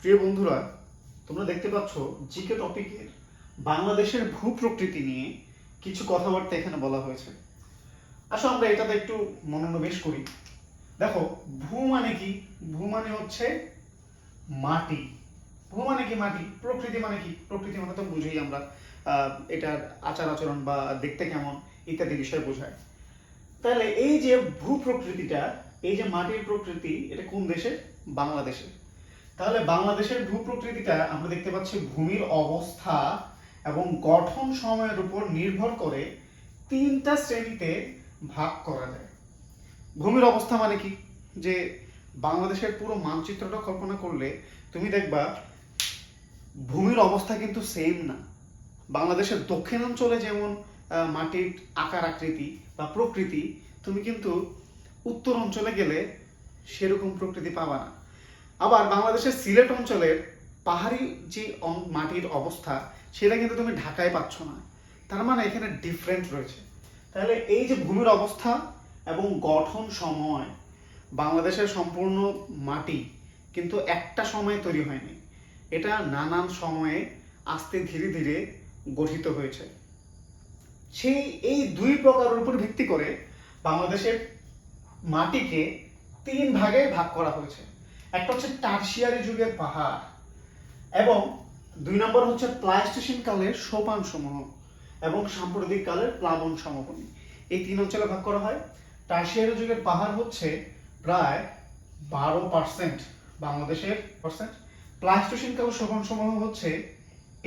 প্রিয় বন্ধুরা, তোমরা দেখতে পাচ্ছ জিকে টপিকের বাংলাদেশের ভূ প্রকৃতি নিয়ে কিছু কথাবার্তা এখানে বলা হয়েছে। আসো আমরা এটাতে একটু মনোনিবেশ করি। দেখো, ভূ মানে কি? ভূ মানে হচ্ছে মাটি। ভূ মানে কি মাটি? প্রকৃতি মানে কি? প্রকৃতি মানে তো বুঝি আমরা এটার আচার আচরণ বা দেখতে কেমন ইত্যাদি বিষয় বোঝায়। তাহলে এই যে ভূ প্রকৃতিটা এই যে মাটির প্রকৃতি, এটা কোন দেশে বাংলাদেশে তাহলে বাংলাদেশের ভূ প্রকৃতিটা আমরা দেখতে পাচ্ছি ভূমির অবস্থা এবং গঠন সময়ের উপর নির্ভর করে তিনটা শ্রেণীতে ভাগ করা যায়। ভূমির অবস্থা মানে কি? যে বাংলাদেশের পুরো মানচিত্রটা কল্পনা করলে তুমি দেখবা, ভূমির অবস্থা কিন্তু সেম না। বাংলাদেশের দক্ষিণাঞ্চলে যেমন মাটির আকার, আকৃতি বা প্রকৃতি, তুমি কিন্তু উত্তর অঞ্চলে গেলে সেরকম প্রকৃতি পাবা না। আবার বাংলাদেশের সিলেট অঞ্চলের পাহাড়ি যে মাটির অবস্থা, সেটা কিন্তু তুমি ঢাকায় পাচ্ছ না। তার মানে এখানে ডিফারেন্ট রয়েছে। তাহলে এই যে ভূমির অবস্থা এবং গঠন সময়, বাংলাদেশের সম্পূর্ণ মাটি কিন্তু একটা সময়ে তৈরি হয়নি। এটা নানান সময়ে আস্তে ধীরে ধীরে গঠিত হয়েছে। সেই, এই দুই প্রকারের উপর ভিত্তি করে বাংলাদেশের মাটিকে তিন ভাগে ভাগ করা হয়েছে। একটা হচ্ছে টার্সিয়ারি যুগের পাহাড় এবং দুই নম্বর হচ্ছে প্লাইস্টেশন কালের সোপান সমূহ এবং সাম্প্রতিক কালের প্লাবন সমভূমি। এই তিন অঞ্চলে ভাগ করা হয়। টার্সিয়ারি যুগের পাহাড় হচ্ছে প্রায় বারো পার্সেন্ট বাংলাদেশের পার্সেন্ট প্লাইস্টেশন কালের সোপান সমূহ হচ্ছে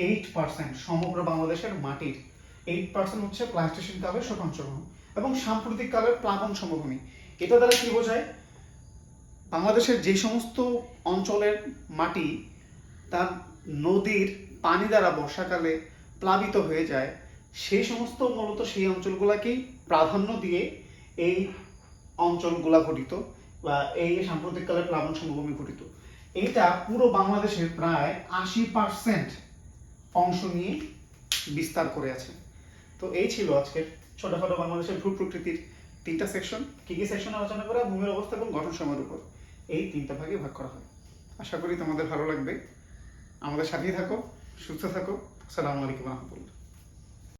এইট পার্সেন্ট সমগ্র বাংলাদেশের মাটির। এইট পার্সেন্ট হচ্ছে প্লাইস্টেশন কালের সোপান সমূহ এবং সাম্প্রতিক কালের প্লাবন সমভূমি। এটা দ্বারা কি বোঝায়? বাংলাদেশের যে সমস্ত অঞ্চলের মাটি তার নদীর পানি দ্বারা বর্ষাকালে প্লাবিত হয়ে যায় সেই সমস্ত মূলত সেই অঞ্চলগুলোকেই প্রাধান্য দিয়ে এই অঞ্চলগুলা ঘটিত বা এই সাম্প্রতিককালে প্লাবন সমভূমি ঘটিত এটা পুরো বাংলাদেশের প্রায় আশি পার্সেন্ট অংশ নিয়ে বিস্তার করে আছে। তো এই ছিল আজকের ছোটখাটো বাংলাদেশের ভূ প্রকৃতির তিনটা সেকশন কি কি সেকশন আলোচনা করা, ভূমির অবস্থা এবং গঠন সময়ের উপর। এই তিনটা ভাগে ভাগ করা হয়। আশা করি তোমাদের ভালো লাগবে। আমাদের সাথেই থাকো, সুস্থ থাকো। আসসালামু আলাইকুম রহমতুল্লাহ।